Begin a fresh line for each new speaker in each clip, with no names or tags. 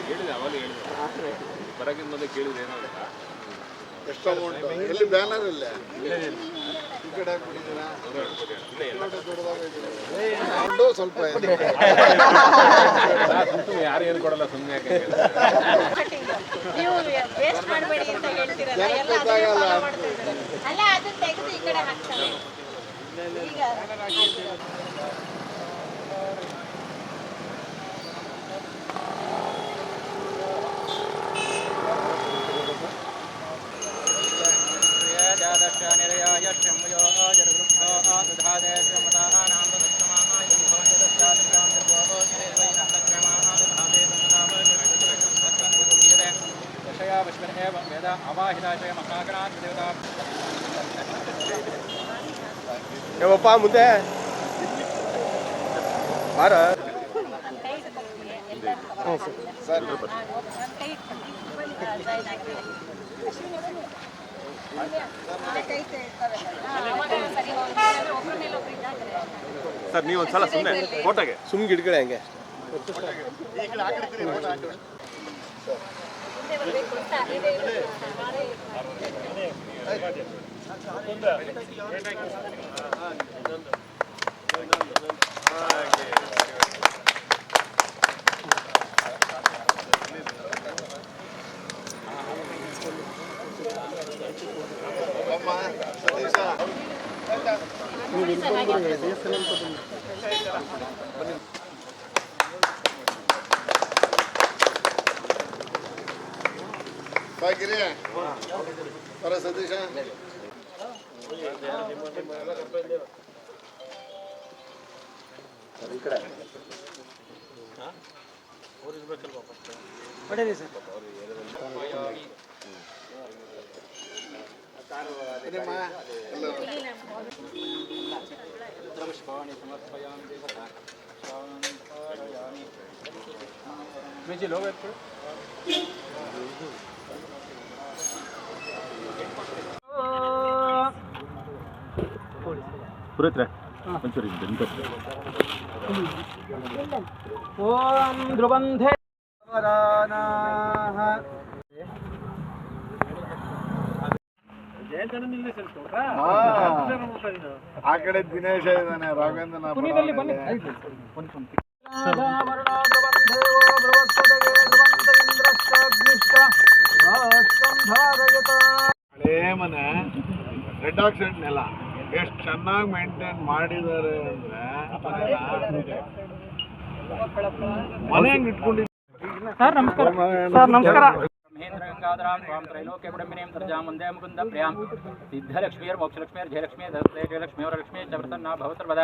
ಹೇಳಿದೆ ಅವಾಗ ಹೇಳಿದೆ ಬರಕ್ಕಿಂತ ಏನೋ
ಎಷ್ಟು ಅಮೌಂಟ್ ಎಲ್ಲಿ ಬ್ಯಾನರ್ ಇಲ್ಲ ಅಮೌಂಟು ಸ್ವಲ್ಪ
ಯಾರು ಏನು ಕೊಡಲ್ಲ ಸುಮ್ಮನೆ
ಮಾಡಬೇಡಿ ಅಂತ ಎಲ್ಲ. ಅಲ್ಲ ಅದನ್ನ ತೆಗೆದು ಈ ಕಡೆ ಹಾಕ್ತಾರೆ ಈಗ
ಏವಪ್ಪ ಮುಂದೆ ಬಾರ
ನನ್ನ ಕೈ ಇಟ್ಕೊಳ್ತೀನಿ ಎಲ್ಲರೂ ನನ್ನ ಕೈ ಇಟ್ಕೊಳ್ತೀನಿ ಜಾಯ್ನ್ ಆಗಿ ಕೈ ಇರ್ತಾವಲ್ಲ ಸರಿ ಹೋಗಿ ಒಬ್ಬರ ಮೇಲೆ ಒಬ್ರು ಇದ್ದಾರೆ
ಸರ್ ನೀವು ಒಂದ್ಸಲ ಸುಮ್ಮನೆ ಫೋಟೋಗೆ.
ಸುಮ್ ಗಿಡಗಳೇ ಹಂಗೆ.
ಬಾಗಿರಿ ಬರ ಸತೀಶ ಇದಮ್ಮ, मेजी
लोग पुरत्र पंचरी
ओम ध्रुवंधे
वरानाः ಆ ಕಡೆ ದಿನೇಶ ಇದ್ದಾನೆ ರಾಘವೇಂದ್ರ ಹಳೇ ಮನೆ ರೆಡ್ ಆಕ್ಸೈಡ್ ನೆಲ. ಎಷ್ಟು ಚೆನ್ನಾಗಿ ಮೇಂಟೈನ್ ಮಾಡಿದ್ದಾರೆ ಅಂದ್ರೆ ಮನೆ ಹೆಂಗ್ ಇಟ್ಕೊಂಡಿದ್ದಾರೆ
ಸರ್ ನಮಸ್ಕಾರ. ಸರ್ ನಮಸ್ಕಾರ. ಮಹೇಂದ್ರ ಗಂಗಾಧರಾಂ ಸ್ವಾಂ ತ್ರೈಲೋಕ್ಯ ಕುಟುಂಬಿನೀಂ ಸರ್ಜಾಂ ಮುಂದೆ ಮುಕುಂದ ಪ್ರಿಯಾಂ ಸಿದ್ಧಲಕ್ಷ್ಮೀರ್ ಮೋಕ್ಷಲಕ್ಷ್ಮೀರ್ ಜಯಲಕ್ಷ್ಮೀ ದತ್ತೇ ಜಯಲಕ್ಷ್ಮೀ ವರಲಕ್ಷ್ಮೀ ಚ ಪ್ರಸನ್ನ ಭವತರ್ವದ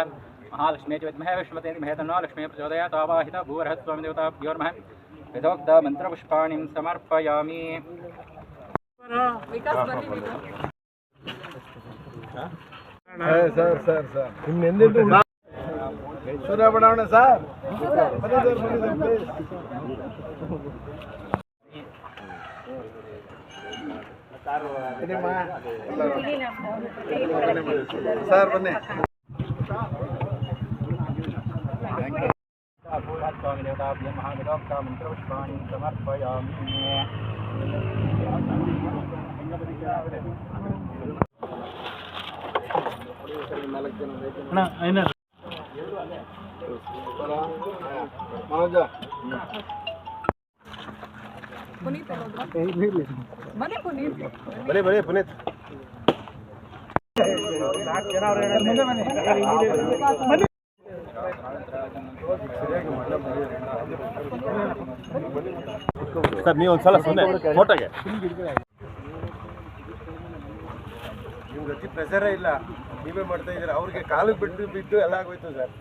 ಮಹಾಲಕ್ಷ್ಮೀ ಚ ವಿದ್ಮಹೇ ವಿಶ್ವತೆ ಧೀಮಹಿ ತನ್ನೋ ಲಕ್ಷ್ಮೀ ಪ್ರಚೋದಯಾತ್ ಆವಾಹಿತ ಭೂವರ್ಹತ್ ಸ್ವಾಮಿ ದೇವತಾಭ್ಯೋರ್ಮಃ ವಿಧೋಕ್ತ ಮಂತ್ರಪುಷ್ಪಾಣಿಂ ಸಮರ್ಪಯಾಮಿ
ಸರ್ ಸರ್ ಸರ್ ನಿಮ್ಮೆಂದೆಂದು ಸೂರ್ಯ ಬಡಾವಣೆ ಸರ್ ಸರ್ ಬನ್ನಿ ಸರ್ ಪ್ಲೀಸ್ ಇದೀಮ್ಮ? ಎಲ್ಲರೂ. ಬನ್ನಿ
ಬರೀ ಬರೀ ಪುನೀತ್.
ಸರ್ ನೀವು ಒಂದ್ಸಲ ಸುಮ್ಮನೆ ಫೋಟೋಗೆ.
ನಿಮ್ಗೆ ಅತಿ ಪ್ರೆಸರೇ ಇಲ್ಲ. ನೀವೇ ಮಾಡ್ತಾ ಇದ್ದೀರಾ? ಅವ್ರಿಗೆ ಕಾಲು ಬಿಟ್ಟು ಬಿದ್ದು ಎಲ್ಲ ಆಗೋಯ್ತು ಸರ್.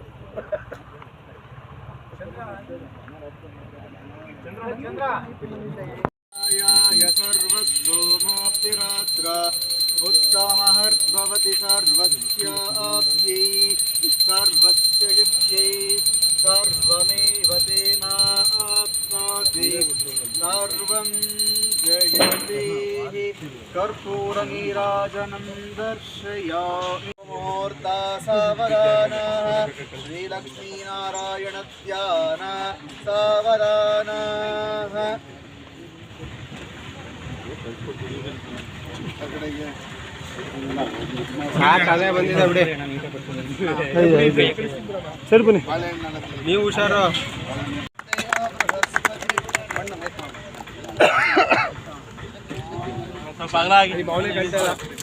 सर्वस्तोमोऽप्तिरात्र उत्तमहर्भवति सर्वस्याप्यै सर्वस्य कर्पूरनीराजनं दर्शयामि।
ಮುಹೂರ್ತ ಸಾವಧಾನ. ಶ್ರೀಲಕ್ಷ್ಮೀನಾರಾಯಣ ಧ್ಯಾನ ಸಾವಧಾನ
ಸರಿ ಬನ್ನಿ.
ನೀವು ಹುಷಾರು.
ಸ್ವಲ್ಪ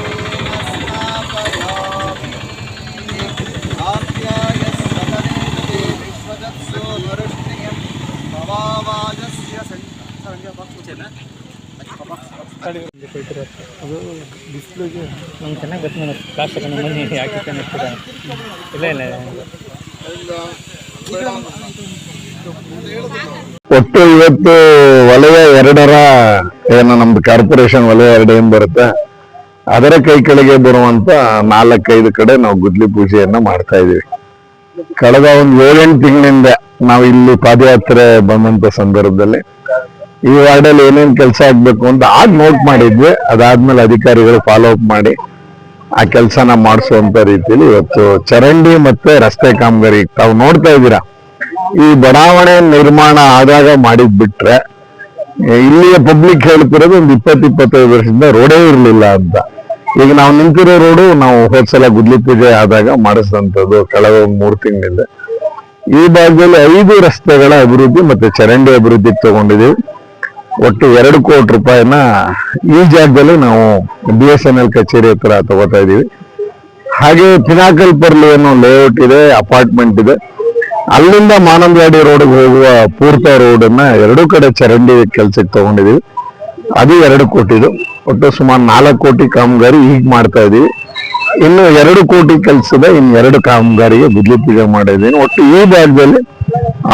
ನಂಗೆ ಚೆನ್ನಾಗಿ ಗೊತ್ತು ಇಲ್ಲ ಇಲ್ಲ.
ಒಟ್ಟು ಇವತ್ತು ವಲಯ ಎರಡರ ಏನು ನಮ್ದು ಕಾರ್ಪೊರೇಷನ್ ವಲಯ ಎರಡು ಏನ್ ಬರುತ್ತೆ? ಅದರ ಕೈ ಕೆಳಗೆ ಬರುವಂತ ನಾಲ್ಕೈದು ಕಡೆ ನಾವು ಗುದ್ಲಿ ಪೂಜೆಯನ್ನ ಮಾಡ್ತಾ ಇದೀವಿ. ಕಳೆದ ಒಂದು ಏಳೆಂಟು ತಿಂಗಳಿಂದ ನಾವು ಇಲ್ಲಿ ಪಾದಯಾತ್ರೆ ಬಂದಂತ ಸಂದರ್ಭದಲ್ಲಿ ಈ ವಾರ್ಡಲ್ಲಿ ಏನೇನು ಕೆಲಸ ಆಗ್ಬೇಕು ಅಂತ ಆಗ ನೋಟ್ ಮಾಡಿದ್ವಿ. ಅದಾದ್ಮೇಲೆ ಅಧಿಕಾರಿಗಳು ಫಾಲೋ ಅಪ್ ಮಾಡಿ ಆ ಕೆಲಸನ ಮಾಡಿಸುವಂತ ರೀತಿಯಲ್ಲಿ ಇವತ್ತು ಚರಂಡಿ ಮತ್ತೆ ರಸ್ತೆ ಕಾಮಗಾರಿ ತಾವು ನೋಡ್ತಾ ಇದ್ದೀರಾ. ಈ ಬಡಾವಣೆ ನಿರ್ಮಾಣ ಆದಾಗ ಮಾಡಿದ್ ಬಿಟ್ರೆ ಇಲ್ಲಿಯ ಪಬ್ಲಿಕ್ ಹೇಳ್ತಿರೋದು ಒಂದು ಇಪ್ಪತ್ತು, ಇಪ್ಪತ್ತೈದು ವರ್ಷದಿಂದ ರೋಡೇ ಇರಲಿಲ್ಲ ಅಂತ. ಈಗ ನಾವು ನಿಂತಿರೋ ರೋಡು ನಾವು ಹೋದ್ಸಲ ಗುದ್ಲಿ ಪೂಜೆ ಆದಾಗ ಮಾಡಿಸಿದಂಥದ್ದು ಕಳೆದ ಒಂದು ಮೂರು ತಿಂಗಳಿಂದ. ಈ ಭಾಗದಲ್ಲಿ ಐದು ರಸ್ತೆಗಳ ಅಭಿವೃದ್ಧಿ ಮತ್ತೆ ಚರಂಡಿ ಅಭಿವೃದ್ಧಿ ತಗೊಂಡಿದ್ದೀವಿ. ಒಟ್ಟು ಎರಡು ಕೋಟಿ ರೂಪಾಯಿನ ಈ ಜಾಗದಲ್ಲಿ ನಾವು ಬಿ ಎಸ್ ಎನ್ ಎಲ್ ಕಚೇರಿ ಹತ್ರ ತಗೋತಾ ಇದ್ದೀವಿ ಹಾಗೆ ಪಿನಾಕಲ್ ಪರ್ಲಿ ಅನ್ನೋ ಲೇಔಟ್ ಇದೆ ಅಪಾರ್ಟ್ಮೆಂಟ್ ಇದೆ. ಅಲ್ಲಿಂದ ಮಾನಂದಾಡಿ ರೋಡ್ಗೆ ಹೋಗುವ ಪೂರ್ತ ರೋಡ್ ಅನ್ನ ಎರಡೂ ಕಡೆ ಚರಂಡಿ ಕೆಲ್ಸಕ್ಕೆ ತಗೊಂಡಿದೀವಿ. ಅದು ಎರಡು ಕೋಟಿದು ಒಟ್ಟು ಸುಮಾರು ನಾಲ್ಕು ಕೋಟಿ ಕಾಮಗಾರಿ ಈಗ ಮಾಡ್ತಾ ಇದೀವಿ. ಇನ್ನು ಎರಡು ಕೋಟಿ ಕೆಲಸದ ಇನ್ನು ಎರಡು ಕಾಮಗಾರಿಗೆ ಗುದ್ಲಿ ಪೂಜೆ ಮಾಡಿದ್ದೀನಿ ಒಟ್ಟು ಈ ಭಾಗದಲ್ಲಿ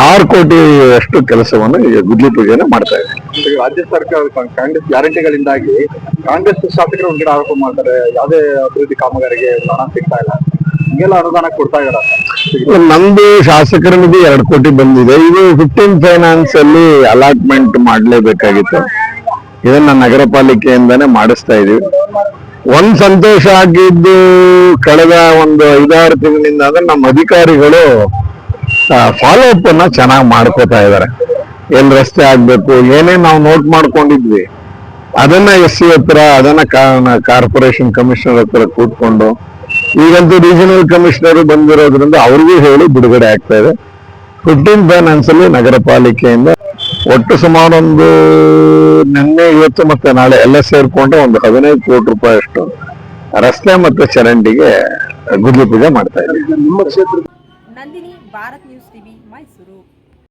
ಆರು ಕೋಟಿ ಅಷ್ಟು ಕೆಲಸವನ್ನು ಈಗ ಗುದ್ಲಿ ಪೂಜೆನ ಮಾಡ್ತಾ ಇದ್ದೀವಿ
ರಾಜ್ಯ ಸರ್ಕಾರ, ಕಾಂಗ್ರೆಸ್ ಗ್ಯಾರಂಟಿಗಳಿಂದಾಗಿ ಕಾಂಗ್ರೆಸ್ ಶಾಸಕರು ಒಂದ್ಗಡೆ ಆರೋಪ ಮಾಡ್ತಾರೆ, ಯಾವುದೇ ಅಭಿವೃದ್ಧಿ ಕಾಮಗಾರಿಗೆ ಹಣ ಸಿಗ್ತಾ ಇಲ್ಲ. ಹಿಂಗೆಲ್ಲ ಅನುದಾನ ಕೊಡ್ತಾ ಇದ್ದಾರೆ?
ನಮ್ದು ಶಾಸಕರ ನಿಧಿ ಎರಡು ಕೋಟಿ ಬಂದಿದೆ. ಇದು ಫಿಫ್ಟೀನ್ ಫೈನಾನ್ಸ್ ಅಲ್ಲಿ ಅಲಾಟ್ಮೆಂಟ್ ಮಾಡಲೇಬೇಕಾಗಿತ್ತು. ಇದನ್ನ ನಗರ ಪಾಲಿಕೆಯಿಂದಾನೇ ಮಾಡಿಸ್ತಾ ಇದೀವಿ. ಒಂದ್ ಸಂತೋಷ ಆಗಿದ್ದು ಕಳೆದ ಒಂದು ಐದಾರು ತಿಂಗಳಿಂದ ಅಂದ್ರೆ ನಮ್ಮ ಅಧಿಕಾರಿಗಳು ಫಾಲೋ ಅಪ್ ಅನ್ನ ಚೆನ್ನಾಗಿ ಮಾಡ್ಕೋತಾ ಇದಾರೆ ಎಲ್ಲಿ ರಸ್ತೆ ಆಗ್ಬೇಕು, ಏನೇ ನಾವು ನೋಟ್ ಮಾಡ್ಕೊಂಡಿದ್ವಿ. ಅದನ್ನ ಎಸ್ ಸಿ ಹತ್ರ, ಅದನ್ನ ಕಾರ್ಪೊರೇಷನ್ ಕಮಿಷನರ್ ಹತ್ರ ಕೂತ್ಕೊಂಡು, ಈಗಂತೂ ರೀಜನಲ್ ಕಮಿಷನರ್ ಬಂದಿರೋದ್ರಿಂದ ಅವ್ರಿಗೂ ಹೇಳಿ ಬಿಡುಗಡೆ ಆಗ್ತಾ ಇದೆ. ಫಿಫ್ಟೀನ್ ಫೈನಾನ್ಸ್ ಅಲ್ಲಿ ನಗರ ಪಾಲಿಕೆಯಿಂದ ಒಟ್ಟು ಸುಮಾರು ಒಂದು ನಿನ್ನೆ, ಇವತ್ತು ಮತ್ತೆ ನಾಳೆ ಎಲ್ಲ ಸೇರ್ಕೊಂಡು ಒಂದು ಹದಿನೈದು ಕೋಟಿ ರೂಪಾಯಿ ಅಷ್ಟು ರಸ್ತೆ ಮತ್ತೆ ಚರಂಡಿಗೆ ಗುದ್ಲಿ ಪೂಜೆ ಮಾಡ್ತಾ ಇದ್ದೀವಿ.
ನಂದಿನಿ, ಭಾರತ್